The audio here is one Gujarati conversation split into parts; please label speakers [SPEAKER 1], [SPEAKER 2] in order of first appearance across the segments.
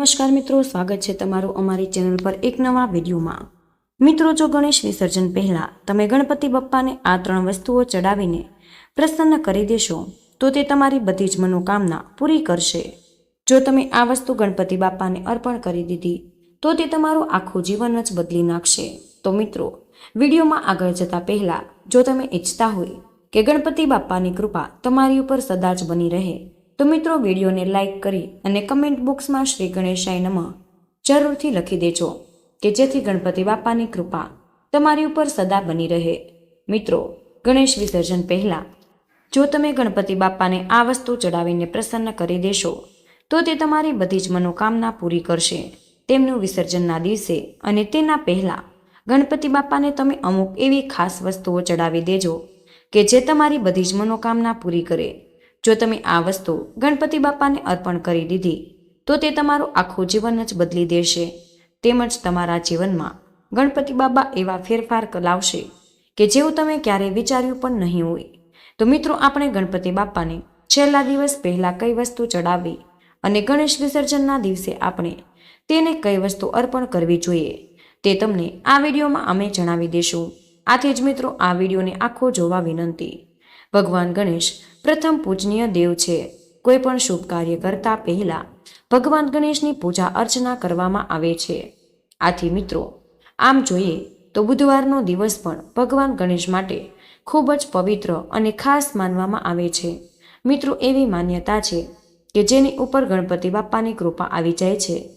[SPEAKER 1] નમસ્કાર મિત્રો, સ્વાગત છે તમારું અમારી ચેનલ પર એક નવા વિડીયોમાં. મિત્રો, જો ગણેશ વિસર્જન પહેલાં તમે ગણપતિ બપ્પાને આ ત્રણ વસ્તુઓ ચડાવીને પ્રસન્ન કરી દેશો, તો તે તમારી બધી જ મનોકામના પૂરી કરશે. જો તમે આ વસ્તુ ગણપતિ બાપાને અર્પણ કરી દીધી, તો તે તમારું આખું જીવન જ બદલી નાખશે. તો મિત્રો, વિડીયોમાં આગળ જતા પહેલાં જો તમે ઈચ્છતા હોય કે ગણપતિ બાપાની કૃપા તમારી ઉપર સદા જ બની રહે તો મિત્રો વિડીયોને લાઇક કરી અને કમેન્ટ બોક્સમાં શ્રી ગણેશાય નમઃ જરૂરથી લખી દેજો, કે જેથી ગણપતિ બાપાની કૃપા તમારી ઉપર સદા બની રહે. મિત્રો, ગણેશ વિસર્જન પહેલાં, જો તમે ગણપતિ બાપાને આ વસ્તુ ચડાવીને પ્રસન્ન કરી દેશો, તો તે તમારી બધી જ મનોકામના પૂરી કરશે. તેમનું વિસર્જનના દિવસે અને તેના પહેલાં, ગણપતિ બાપાને તમે અમુક એવી ખાસ વસ્તુઓ ચડાવી દેજો, કે જે તમારી બધી જ મનોકામના પૂરી કરે. જો તમે આ વસ્તુ ગણપતિ બાપાને અર્પણ કરી દીધી, તો તે તમારું આખું જીવન જ બદલી દેશે. તેમજ તમારા જીવનમાં ગણપતિ બાબા એવા ફેરફાર લાવશે કે જેવું તમે ક્યારેય વિચાર્યું પણ નહીં હોય. તો મિત્રો, આપણે ગણપતિ બાપાને છેલ્લા દિવસ પહેલાં કઈ વસ્તુ ચડાવવી અને ગણેશ વિસર્જનના દિવસે આપણે તેને કઈ વસ્તુ અર્પણ કરવી જોઈએ, તે તમને આ વિડીયોમાં અમે જણાવી દઈશું આથી જ મિત્રો, આ વિડીયોને આખો જોવા વિનંતી. ભગવાન ગણેશ પ્રથમ પૂજનીય દેવ છે. કોઈ પણ શુભ કાર્ય કરતા પહેલા ભગવાન ગણેશની પૂજા અર્ચના કરવામાં આવે છે. આથી મિત્રો, આમ જોઈએ તો બુધવારનો દિવસ પણ ભગવાન ગણેશ માટે ખૂબ જ પવિત્ર અને ખાસ માનવામાં આવે છે. મિત્રો, એવી માન્યતા છે કે જેની ઉપર ગણપતિ બાપાની કૃપા આવી જાય છે.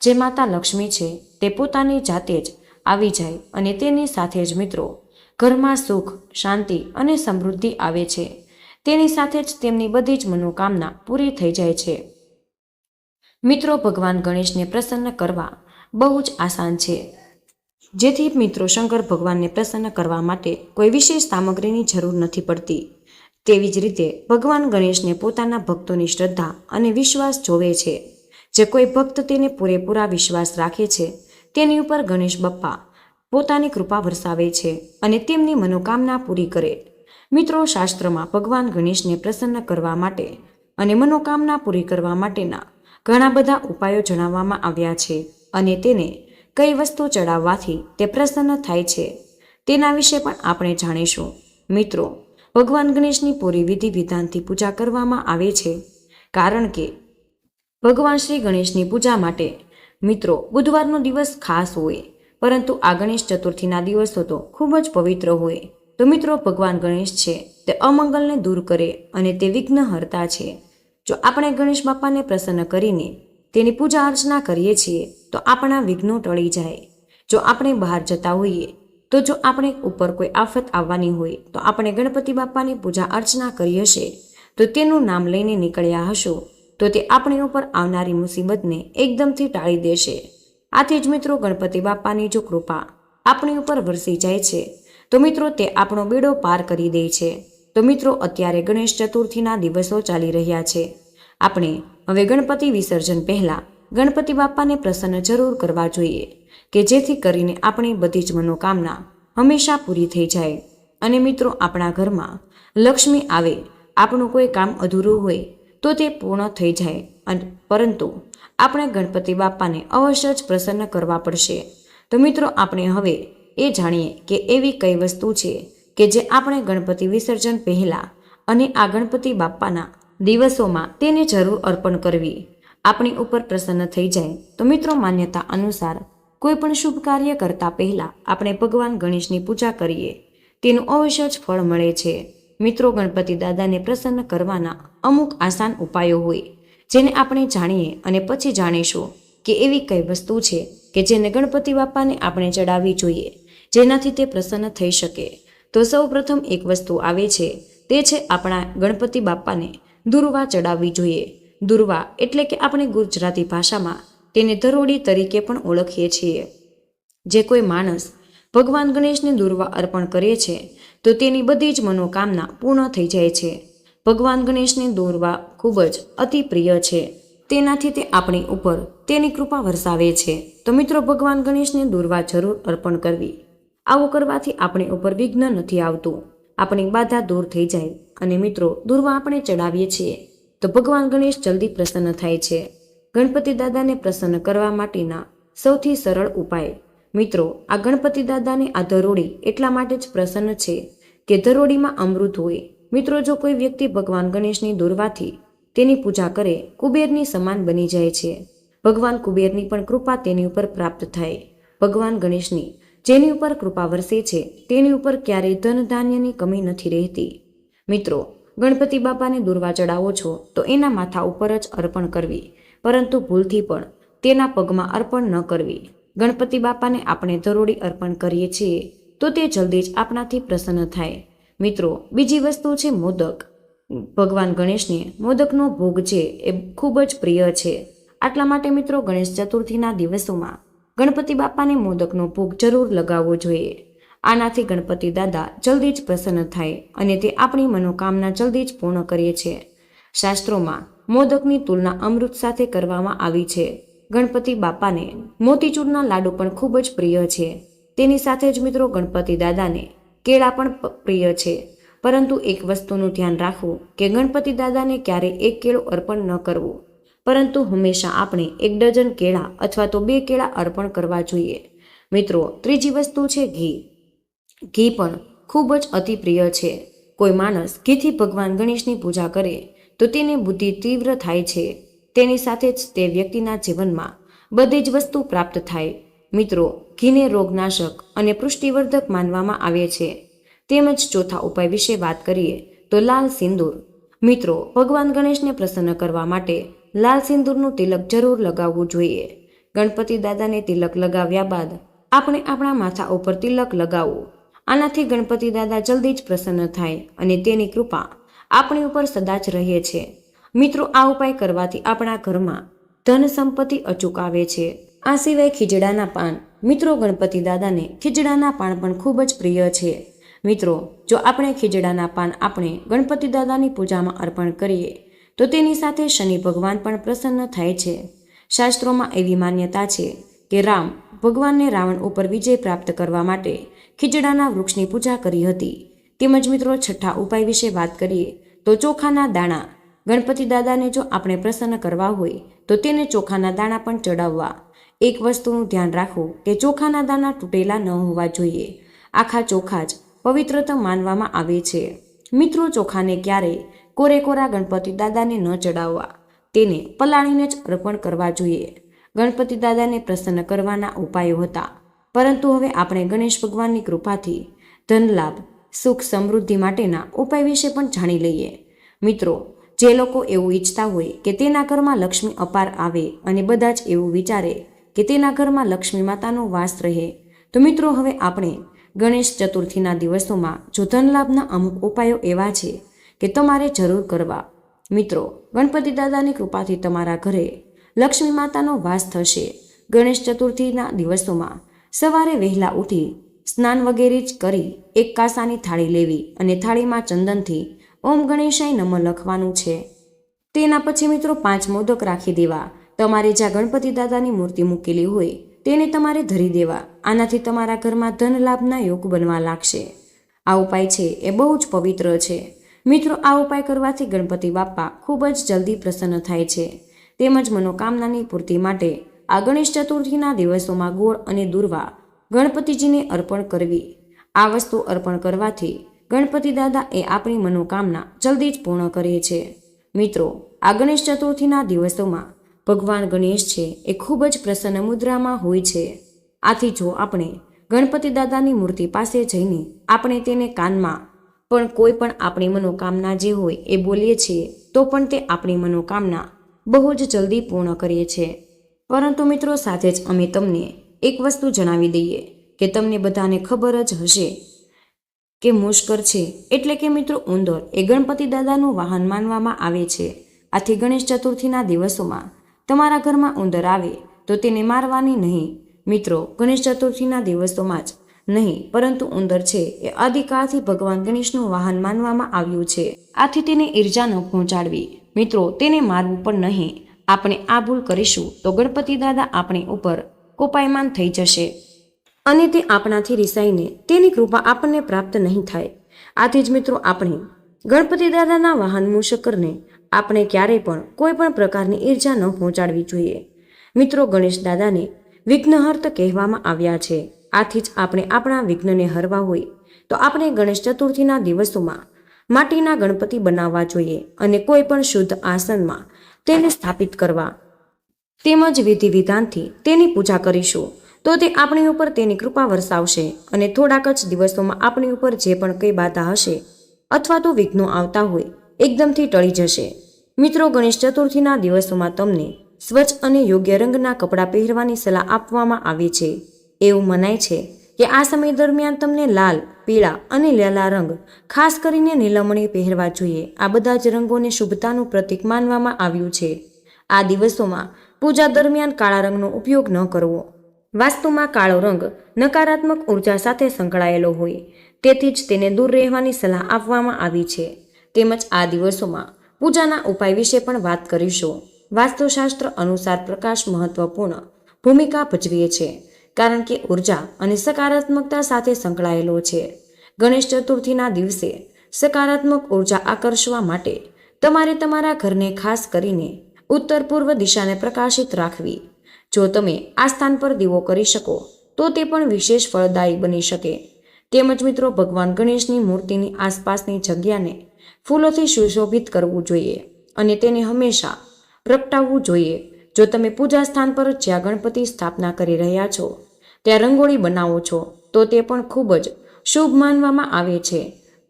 [SPEAKER 1] જે માતા લક્ષ્મી છે તે પોતાની જાતે જ આવી જાય અને તેની સાથે જ મિત્રો ઘરમાં સુખ, શાંતિ અને સમૃદ્ધિ આવે છે. તેની સાથે જ તેમની બધી જ મનોકામના પૂરી થઈ જાય છે. મિત્રો, ભગવાન ગણેશને પ્રસન્ન કરવા બહુ જ આસાન છે. જેથી મિત્રો, શંકર ભગવાનને પ્રસન્ન કરવા માટે કોઈ વિશેષ સામગ્રીની જરૂર નથી પડતી. તેવી જ રીતે, ભગવાન ગણેશને પોતાના ભક્તોની શ્રદ્ધા અને વિશ્વાસ જોવે છે. જે કોઈ ભક્ત તેને પૂરેપૂરા વિશ્વાસ રાખે છે, તેની ઉપર ગણેશ બપ્પા પોતાની કૃપા વરસાવે છે અને તેમની મનોકામના પૂરી કરે. મિત્રો, શાસ્ત્રમાં ભગવાન ગણેશને પ્રસન્ન કરવા માટે અને મનોકામના પૂરી કરવા માટેના ઘણા બધા ઉપાયો જણાવવામાં આવ્યા છે અને તેને કઈ વસ્તુ ચડાવવાથી તે પ્રસન્ન થાય છે તેના વિશે પણ આપણે જાણીશું. મિત્રો, ભગવાન ગણેશની પૂરી વિધિ વિધાનથી પૂજા કરવામાં આવે છે કારણ કે ભગવાન શ્રી ગણેશની પૂજા માટે મિત્રો, બુધવારનો દિવસ ખાસ હોય પરંતુ આ ગણેશ ચતુર્થીના દિવસો તો ખૂબ જ પવિત્ર હોય. તો મિત્રો, ભગવાન ગણેશ છે તે અમંગલને દૂર કરે અને તે વિઘ્નહર્તા છે. જો આપણે ગણેશ બાપાને પ્રસન્ન કરીને તેની પૂજા અર્ચના કરીએ છીએ, તો આપણા વિઘ્નો ટળી જાય. જો આપણે બહાર જતા હોઈએ, તો જો આપણે ઉપર કોઈ આફત આવવાની હોય, તો આપણે ગણપતિ બાપાની પૂજા અર્ચના કરી હશે. તો તેનું નામ લઈને નીકળ્યા હશો, તો તે આપણી ઉપર આવનારી મુસીબતને એકદમથી ટાળી દેશે. આથી જ મિત્રો ગણપતિ બાપાની જો કૃપા આપણી ઉપર વરસી જાય છે, તો મિત્રો તે આપણો બેડો પાર કરી દે છે. તો મિત્રો અત્યારે ગણેશ ચતુર્થીના દિવસો ચાલી રહ્યા છે. આપણે હવે ગણપતિ વિસર્જન પહેલાં ગણપતિ બાપાને પ્રસન્ન જરૂર કરવા જોઈએ કે જેથી કરીને આપણી બધી જ મનોકામના હંમેશા પૂરી થઈ જાય. અને મિત્રો આપણા ઘરમાં લક્ષ્મી આવે, આપણું કોઈ કામ અધૂરું હોય, તો તે પૂર્ણ થઈ જાય. અને, પરંતુ આપણે ગણપતિ બાપાને અવશ્ય જ પ્રસન્ન કરવા પડશે. તો મિત્રો, આપણે હવે એ જાણીએ કે એવી કઈ વસ્તુ છે કે જે આપણે ગણપતિ વિસર્જન પહેલાં અને આ ગણપતિ બાપાના દિવસોમાં તેને જરૂર અર્પણ કરવી. આપણી ઉપર પ્રસન્ન થઈ જાય તો મિત્રો, માન્યતા અનુસાર કોઈ પણ શુભ કાર્ય કરતા પહેલા આપણે ભગવાન ગણેશની પૂજા કરીએ. તેનું અવશ્ય જ ફળ મળે છે. મિત્રો, ગણપતિ દાદાને પ્રસન્ન કરવાના અમુક આસાન ઉપાયો હોય. જેને આપણે જાણીએ અને પછી જાણીશું કે એવી કઈ વસ્તુ છે કે જેને ગણપતિ બાપાને આપણે ચડાવવી જોઈએ, જેનાથી તે પ્રસન્ન થઈ શકે. તો સૌ પ્રથમ એક વસ્તુ આવે છે, તે છે આપણા ગણપતિ બાપાને દુર્વા ચડાવવી જોઈએ. દુર્વા એટલે કે આપણે ગુજરાતી ભાષામાં તેને ધરોડી તરીકે પણ ઓળખીએ છીએ. જે કોઈ માણસ ભગવાન ગણેશને દુર્વા અર્પણ કરે છે, તો તેની બધી જ મનોકામના પૂર્ણ થઈ જાય છે. ભગવાન ગણેશને દોરવા ખૂબ જ અતિ પ્રિય છે. તેનાથી તે આપણી ઉપર તેની કૃપા વરસાવે છે. તો મિત્રો, ભગવાન ગણેશને દોરવા જરૂર અર્પણ કરવી. આવું કરવાથી આપણી ઉપર વિઘ્ન નથી આવતું. આપણી બાધા દૂર થઈ જાય અને મિત્રો, દુર્વા આપણે ચડાવીએ છીએ. તો ભગવાન ગણેશ જલ્દી પ્રસન્ન થાય છે. ગણપતિ દાદાને પ્રસન્ન કરવા માટેના સૌથી સરળ ઉપાય. મિત્રો, આ ગણપતિ દાદાને આ ધરોડી એટલા માટે જ પ્રસન્ન છે કે ધરોડીમાં અમૃત હોય મિત્રો, જો કોઈ વ્યક્તિ ભગવાન ગણેશની દોરવાથી તેની પૂજા કરે, કુબેરની સમાન બની જાય છે. ભગવાન કુબેરની પણ કૃપા તેની ઉપર પ્રાપ્ત થાય. ભગવાન ગણેશની જેની ઉપર કૃપા વરસે છે, તેની ઉપર ક્યારેય ધન ધાન્યની કમી નથી રહેતી. મિત્રો, ગણપતિ બાપાને દુર્વા ચડાવો છો, તો એના માથા ઉપર જ અર્પણ કરવી, પરંતુ ભૂલથી પણ તેના પગમાં અર્પણ ન કરવી. ગણપતિ બાપાને આપણે ધરોડી અર્પણ કરીએ છીએ, તો તે જલ્દી જ આપણાથી પ્રસન્ન થાય. મિત્રો, બીજી વસ્તુ છે મોદક. ભગવાન ગણેશને મોદકનો ભોગ છે એ ખૂબ જ પ્રિય છે. આટલા માટે મિત્રો ગણેશ ચતુર્થીના દિવસોમાં ગણપતિ બાપાને મોદકનો ભોગ જરૂર લગાવવો જોઈએ. આનાથી ગણપતિ દાદા જલ્દી જ પ્રસન્ન થાય અને તે આપણી મનોકામના જલ્દી જ પૂર્ણ કરીએ છે. શાસ્ત્રોમાં મોદકની તુલના અમૃત સાથે કરવામાં આવી છે. ગણપતિ બાપાને મોતીચૂરના લાડુ પણ ખૂબ જ પ્રિય છે. તેની સાથે જ મિત્રો ગણપતિ દાદાને કેળા પણ પ્રિય છે. પરંતુ એક વસ્તુનું ધ્યાન રાખવું કે ગણપતિ દાદાને ક્યારેય એક કેળો અર્પણ ન કરવું. પરંતુ હંમેશા આપણે એક ડઝન કેળા અથવા તો બે કેળા અર્પણ કરવા જોઈએ. મિત્રો, ત્રીજી વસ્તુ છે ઘી. ઘી પણ ખૂબ જ અતિ પ્રિય છે. કોઈ માણસ ઘીથી ભગવાન ગણેશની પૂજા કરે તો તેની બુદ્ધિ તીવ્ર થાય છે. તેની સાથે જ તે વ્યક્તિના જીવનમાં બધી જ વસ્તુ પ્રાપ્ત થાય મિત્રો, ઘીને રોગનાશક અને પુષ્ટિવર્ધક માનવામાં આવે છે. તેમજ ચોથા ઉપાય વિશે વાત કરીએ તો લાલ સિંદૂર. મિત્રો, ભગવાન ગણેશને પ્રસન્ન કરવા માટે લાલ સિંદૂરનું તિલક જરૂર લગાવવું જોઈએ. ગણપતિ દાદાને તિલક લગાવ્યા બાદ આપણે આપણા માથા ઉપર તિલક લગાવવું. આનાથી ગણપતિ દાદા જલ્દી જ પ્રસન્ન થાય અને તેની કૃપા આપણી ઉપર સદા જ રહે છે. મિત્રો, આ ઉપાય કરવાથી આપણા ઘરમાં ધન સંપત્તિ અચૂક આવે છે. આ સિવાય ખીજડાના પાન. મિત્રો, ગણપતિ દાદાને ખીજડાના પાન પણ ખૂબ જ પ્રિય છે. મિત્રો, જો આપણે ખીજડાના પાન આપણે ગણપતિ દાદાની પૂજામાં અર્પણ કરીએ, તો તેની સાથે શનિ ભગવાન પણ પ્રસન્ન થાય છે. શાસ્ત્રોમાં એવી માન્યતા છે કે રામ ભગવાનને રાવણ ઉપર વિજય પ્રાપ્ત કરવા માટે ખીજડાના વૃક્ષની પૂજા કરી હતી. તેમજ મિત્રો, છઠ્ઠા ઉપાય વિશે વાત કરીએ, તો ચોખાના દાણા. ગણપતિ દાદાને જો આપણે પ્રસન્ન કરવા હોય, તો તેને ચોખાના દાણા પણ ચડાવવા. એક વસ્તુનું ધ્યાન રાખવું કે ચોખાના દાણા તૂટેલા ન હોવા જોઈએ. આખા ચોખા જ પવિત્રતા માનવામાં આવે છે. મિત્રો, ચોખાને ક્યારેય કોરે કોરા ગણપતિ દાદાને ન ચડાવવા? તેને પલાળીને જ અર્પણ કરવા જોઈએ. ગણપતિ દાદાને પ્રસન્ન કરવાના ઉપાયો હતા. પરંતુ હવે આપણે ગણેશ ભગવાનની કૃપાથી ધનલાભ સુખ સમૃદ્ધિ માટેના ઉપાય વિશે પણ જાણી લઈએ. મિત્રો, જે લોકો એવું ઈચ્છતા હોય કે તેના ઘરમાં લક્ષ્મી અપાર આવે અને બધા જ એવું વિચારે કે તેના ઘરમાં લક્ષ્મી માતાનો વાસ રહે. તો મિત્રો, હવે આપણે ગણેશ ચતુર્થીના દિવસોમાં જોધન લાભના અમુક ઉપાયો એવા છે કે તમારે જરૂર કરવા. મિત્રો, ગણપતિ દાદાની કૃપાથી તમારા ઘરે લક્ષ્મી માતાનો વાસ થશે. ગણેશ ચતુર્થીના દિવસોમાં સવારે વહેલા ઉઠી સ્નાન વગેરે જ કરી એક કાસાની થાળી લેવી અને થાળીમાં ચંદનથી ઓમ ગણેશાય નમ લખવાનું છે. તેના પછી મિત્રો પાંચ મોદક રાખી દેવા. તમારે જ્યાં ગણપતિ દાદાની મૂર્તિ મૂકેલી હોય, તેને તમારે ધરી દેવા. આનાથી તમારા ઘરમાં ધન લાભના યોગ બનવા લાગશે. આ ઉપાય છે એ બહુ જ પવિત્ર છે. મિત્રો, આ ઉપાય કરવાથી ગણપતિ બાપ્પા ખૂબ જ જલ્દી પ્રસન્ન થાય છે. તેમજ મનોકામનાની પૂર્તિ માટે આ ગણેશ ચતુર્થીના દિવસોમાં ગોળ અને દુર્વા ગણપતિજીને અર્પણ કરવી. આ વસ્તુ અર્પણ કરવાથી ગણપતિ દાદા એ આપણી મનોકામના જલ્દી જ પૂર્ણ કરે છે. મિત્રો, આ ગણેશ ચતુર્થીના દિવસોમાં ભગવાન ગણેશ છે એ ખૂબ જ પ્રસન્ન મુદ્રામાં હોય છે. આથી જો આપણે ગણપતિ દાદાની મૂર્તિ પાસે જઈને આપણે તેને કાનમાં પણ કોઈ પણ આપણી મનોકામના જે હોય એ બોલીએ છીએ, તો પણ તે આપણી મનોકામના બહુ જ જલ્દી પૂર્ણ કરીએ છીએ પરંતુ મિત્રો, સાથે જ અમે તમને એક વસ્તુ જણાવી દઈએ કે તમને બધાને ખબર જ હશે કે મુશ્કર છે. એટલે કે મિત્રો, ઉંદર એ ગણપતિ દાદાનું વાહન માનવામાં આવે છે. આથી ગણેશ ચતુર્થીના દિવસોમાં તમારા ઘરમાં ઉંદર આવે તો તેને મારવાની નહીં. મિત્રો, ગણેશ ચતુર્થીના દિવસોમાં જ નહીં, પરંતુ ઉંદર છે એ આદિકાળથી ભગવાન ગણેશનું વાહન માનવામાં આવ્યું છે. આથી તેને ઈર્જા ન પહોંચાડવી. મિત્રો, તેને મારવું પણ નહીં. આપણે આ ભૂલ કરીશું તો ગણપતિ દાદા આપણી ઉપર કોપાયમાન થઈ જશે. અને તે આપણાથી રિસાઈને તેની કૃપા આપણને પ્રાપ્ત નહીં થાય. આથી જ મિત્રો, આપણે ગણપતિ દાદાના વાહન મૂષકરને આપણે ક્યારેય પણ કોઈ પણ પ્રકારની ઈર્જા ન પહોંચાડવી જોઈએ. મિત્રો ગણેશ દાદાને વિઘ્નહર્ત કહેવામાં આવ્યા છે. આથી જ આપણે આપણા વિઘ્નને હરવા હોય તો આપણે ગણેશ ચતુર્થીના દિવસોમાં માટીના ગણપતિ બનાવવા જોઈએ અને કોઈ પણ શુદ્ધ આસનમાં તેને સ્થાપિત કરવા. તેમજ વિધિ વિધાનથી તેની પૂજા કરીશું. તો તે આપણી ઉપર તેની કૃપા વરસાવશે અને થોડાક જ દિવસોમાં આપણી ઉપર જે પણ કંઈ બાધા હશે અથવા તો વિઘ્નો આવતા હોય એકદમથી ટળી જશે. મિત્રો, ગણેશ ચતુર્થીના દિવસોમાં તમને સ્વચ્છ અને યોગ્ય રંગના કપડાં પહેરવાની સલાહ આપવામાં આવી છે. એવું મનાય છે કે આ સમય દરમિયાન તમને લાલ, પીળા અને લીલા રંગ, ખાસ કરીને નીલમણી પહેરવા જોઈએ. આ બધા જ રંગોને શુભતાનું પ્રતીક માનવામાં આવ્યું છે. આ દિવસોમાં પૂજા દરમિયાન કાળા રંગનો ઉપયોગ ન કરવો. વાસ્તુમાં કાળો રંગ નકારાત્મક ઊર્જા સાથે સંકળાયેલો હોય, તેથી જ તેને દૂર રહેવાની સલાહ આપવામાં આવી છે. તેમજ આ દિવસોમાં પૂજાના ઉપાય વિશે પણ વાત કરીશું. વાસ્તુશાસ્ત્ર અનુસાર પ્રકાશ મહત્વપૂર્ણ ભૂમિકા ભજવીએ છે, કારણ કે ઊર્જા અને સકારાત્મકતા સાથે સંકળાયેલો છે. ગણેશ ચતુર્થીના દિવસે સકારાત્મક ઊર્જા આકર્ષવા માટે તમારે તમારા ઘરને ખાસ કરીને ઉત્તર પૂર્વ દિશાને પ્રકાશિત રાખવી. જો તમે આ સ્થાન પર દીવો કરી શકો, તો તે પણ વિશેષ ફળદાયી બની શકે. તેમજ મિત્રો, ભગવાન ગણેશની મૂર્તિની આસપાસની જગ્યાને ફૂલોથી સુશોભિત કરવું જોઈએ અને તેને હંમેશા પ્રગટાવવું જોઈએ. જો તમે પૂજા સ્થાન પર જ્યાં ગણપતિ સ્થાપના કરી રહ્યા છો, ત્યાં રંગોળી બનાવો છો, તો તે પણ ખૂબ જ શુભ માનવામાં આવે છે.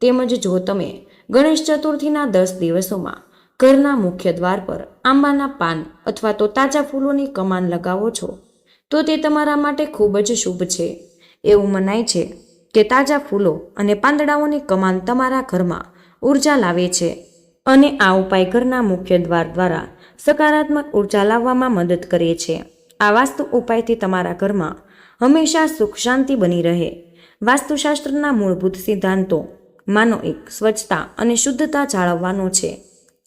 [SPEAKER 1] તેમજ જો તમે ગણેશ ચતુર્થીના દસ દિવસોમાં ઘરના મુખ્ય દ્વાર પર આંબાના પાન અથવા તો તાજા ફૂલોની કમાન લગાવો છો, તો તે તમારા માટે ખૂબ જ શુભ છે. એવું મનાય છે કે તાજા ફૂલો અને પાંદડાઓની કમાન તમારા ઘરમાં ઊર્જા લાવે છે અને આ ઉપાય ઘરના મુખ્ય દ્વાર દ્વારા સકારાત્મક ઊર્જા લાવવામાં મદદ કરે છે. આ વાસ્તુ ઉપાયથી તમારા ઘરમાં હંમેશા સુખ શાંતિ બની રહે. વાસ્તુશાસ્ત્રના મૂળભૂત સિદ્ધાંતો, માનો એક, સ્વચ્છતા અને શુદ્ધતા જાળવવાનો છે.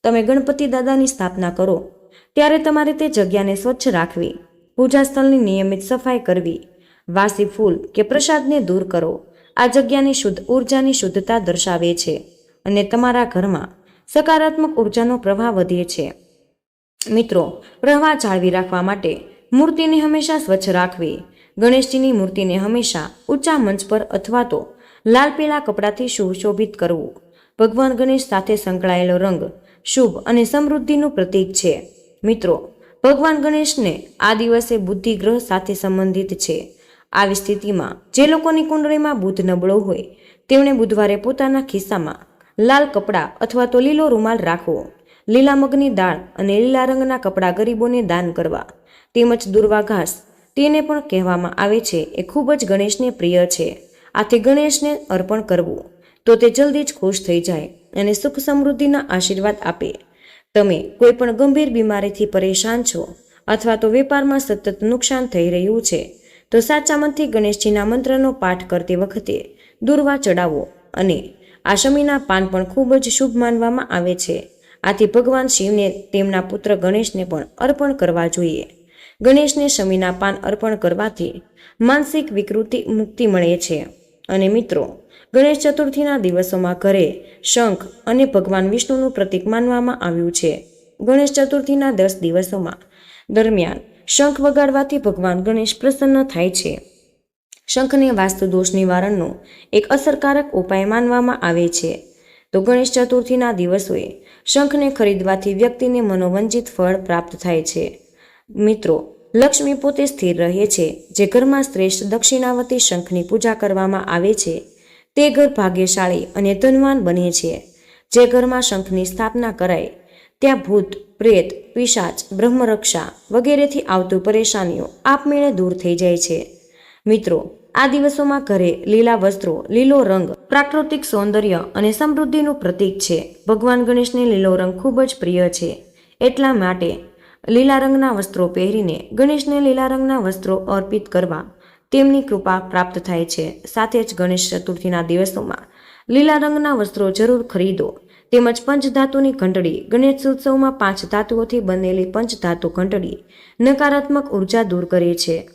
[SPEAKER 1] તમે ગણપતિ દાદાની સ્થાપના કરો, ત્યારે તમારે તે જગ્યાને સ્વચ્છ રાખવી, પૂજા સ્થળની નિયમિત સફાઈ કરવી, વાસી ફૂલ કે પ્રસાદને દૂર કરો. આ જગ્યાની શુદ્ધ ઉર્જાની શુદ્ધતા દર્શાવે છે. અને તમારા ઘરમાં સકારાત્મક ઉર્જાનો પ્રવાહ વધે છે. મિત્રો, પ્રવાહ જાળવી રાખવા માટે મૂર્તિને હંમેશા સ્વચ્છ રાખવી, ગણેશજીની મૂર્તિને હંમેશા ઊંચા મંચ પર અથવા તો લાલ પીળા કપડાથી સુશોભિત કરવું. ભગવાન ગણેશ સાથે સંકળાયેલો રંગ શુભ અને સમૃદ્ધિનું પ્રતીક છે. મિત્રો, ભગવાન ગણેશને આ દિવસે બુદ્ધિ ગ્રહ સાથે સંબંધિત છે. આવી સ્થિતિમાં જે લોકોની કુંડળીમાં બુધ નબળો હોય તેમણે બુધવારે પોતાના ખિસ્સામાં લાલ કપડાં અથવા તો લીલો રૂમાલ રાખવો, લીલા મગની દાળ અને લીલા રંગના કપડાં ગરીબોને દાન કરવા, તેમજ દુર્વા ઘાસ, તેને પણ કહેવામાં આવે છે એ ખૂબ જ ગણેશને પ્રિય છે. આથી ગણેશને અર્પણ કરવું, તો તે જલ્દી જ ખુશ થઈ જાય અને સુખ સમૃદ્ધિના આશીર્વાદ આપે. તમે કોઈ પણ ગંભીર બીમારીથી પરેશાન છો અથવા તો વેપારમાં સતત નુકસાન થઈ રહ્યું છે, તો સાચા મનથી ગણેશજીના મંત્રનો પાઠ કરતી વખતે દુર્વા ચડાવો અને આ શમીના પાન પણ ખૂબ જ શુભ માનવામાં આવે છે. આથી ભગવાન શિવને તેમના પુત્ર ગણેશને પણ અર્પણ કરવા જોઈએ. ગણેશને શમીના પાન અર્પણ કરવાથી માનસિક વિકૃતિ મુક્તિ મળે છે. અને મિત્રો, ગણેશ ચતુર્થીના દિવસોમાં ઘરે શંખ અને ભગવાન વિષ્ણુનું પ્રતીક માનવામાં આવ્યું છે. ગણેશ ચતુર્થીના દસ દિવસોમાં દરમિયાન શંખ વગાડવાથી ભગવાન ગણેશ પ્રસન્ન થાય છે. શંખને વાસ્તુ દોષ નિવારણનો એક અસરકારક ઉપાય માનવામાં આવે છે. તો ગણેશ ચતુર્થીના દિવસોએ શંખને ખરીદવાથી વ્યક્તિને મનોવંજિત ફળ પ્રાપ્ત થાય છે. મિત્રો, લક્ષ્મી પોતે સ્થિર રહે છે. જે ઘરમાં શ્રેષ્ઠ દક્ષિણાવતી શંખની પૂજા કરવામાં આવે છે, તે ઘર ભાગ્યશાળી અને ધનવાન બને છે. જે ઘરમાં શંખની સ્થાપના કરાય ત્યાં ભૂત, પ્રેત, પિશાચ, બ્રહ્મરક્ષા વગેરેથી આવતું પરેશાનીઓ આપમેળે દૂર થઈ જાય છે. મિત્રો, આ દિવસોમાં ઘરે લીલા વસ્ત્રો, લીલો રંગ, પ્રાકૃતિક સૌંદર્ય અને સમૃદ્ધિનું પ્રતીક છે. ભગવાન ગણેશને લીલો રંગ ખૂબ જ પ્રિય છે. એટલા માટે લીલા રંગના વસ્ત્રો પહેરીને ગણેશને લીલા રંગના વસ્ત્રો અર્પિત કરવા તેમની કૃપા પ્રાપ્ત થાય છે. સાથે જ ગણેશ ચતુર્થીના દિવસોમાં લીલા રંગના વસ્ત્રો જરૂર ખરીદો. તેમજ પંચધાતુની ઘંટડી, ગણેશ ઉત્સવમાં પાંચ ધાતુઓથી બનેલી પંચધાતુ ઘંટડી નકારાત્મક ઊર્જા દૂર કરે છે.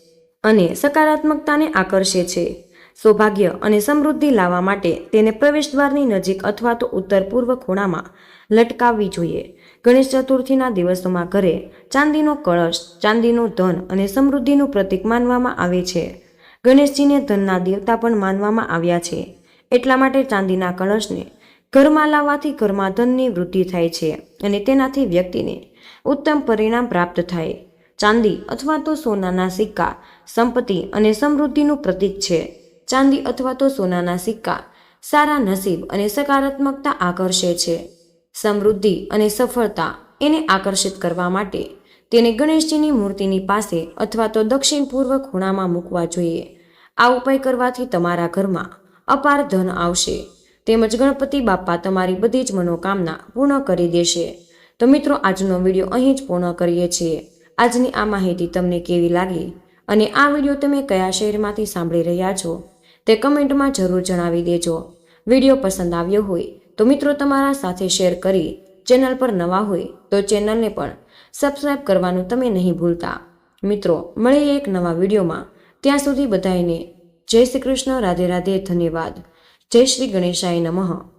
[SPEAKER 1] અને સકારાત્મકતાને આકર્ષે છે. સૌભાગ્ય અને સમૃદ્ધિ લાવવા માટે તેને પ્રવેશદ્વારની નજીક અથવા તો ઉત્તર પૂર્વ ખૂણામાં લટકાવવી જોઈએ. ગણેશ ચતુર્થીના દિવસોમાં ઘરે ચાંદીનો કળશ, ચાંદીનું ધન અને સમૃદ્ધિનું પ્રતીક માનવામાં આવે છે. ગણેશજીને ધનના દેવતા પણ માનવામાં આવ્યા છે. એટલા માટે ચાંદીના કળશને ઘરમાં લાવવાથી ઘરમાં ધનની વૃદ્ધિ થાય છે અને તેનાથી વ્યક્તિને ઉત્તમ પરિણામ પ્રાપ્ત થાય. ચાંદી અથવા તો સોનાના સિક્કા, સંપત્તિ અને સમૃદ્ધિનું પ્રતીક છે. ચાંદી અથવા તો સોનાના સિક્કા સારા નસીબ અને સકારાત્મકતા આકર્ષે છે. સમૃદ્ધિ અને સફળતા એને આકર્ષિત કરવા માટે તેને ગણેશજીની મૂર્તિની પાસે અથવા તો દક્ષિણ પૂર્વ ખૂણામાં મૂકવા જોઈએ. આ ઉપાય કરવાથી તમારા ઘરમાં અપાર ધન આવશે. તેમજ ગણપતિ બાપ્પા તમારી બધી જ મનોકામના પૂર્ણ કરી દેશે. તો મિત્રો, આજનો વીડિયો અહીં જ પૂર્ણ કરીએ છીએ. આજની આ માહિતી તમને કેવી લાગી અને આ વીડિયો તમે કયા શહેરમાંથી સાંભળી રહ્યા છો તે કમેન્ટમાં જરૂર જણાવી દેજો. વીડિયો પસંદ આવ્યો હોય તો મિત્રો તમારા સાથે શેર કરી ચેનલ પર નવા હોય તો ચેનલને પણ સબસ્ક્રાઈબ કરવાનું તમે નહીં ભૂલતા. મિત્રો, મળીએ એક નવા વિડીયોમાં. ત્યાં સુધી બધાને જય શ્રી કૃષ્ણ, રાધે રાધે, ધન્યવાદ. જય શ્રી ગણેશાય નમઃ.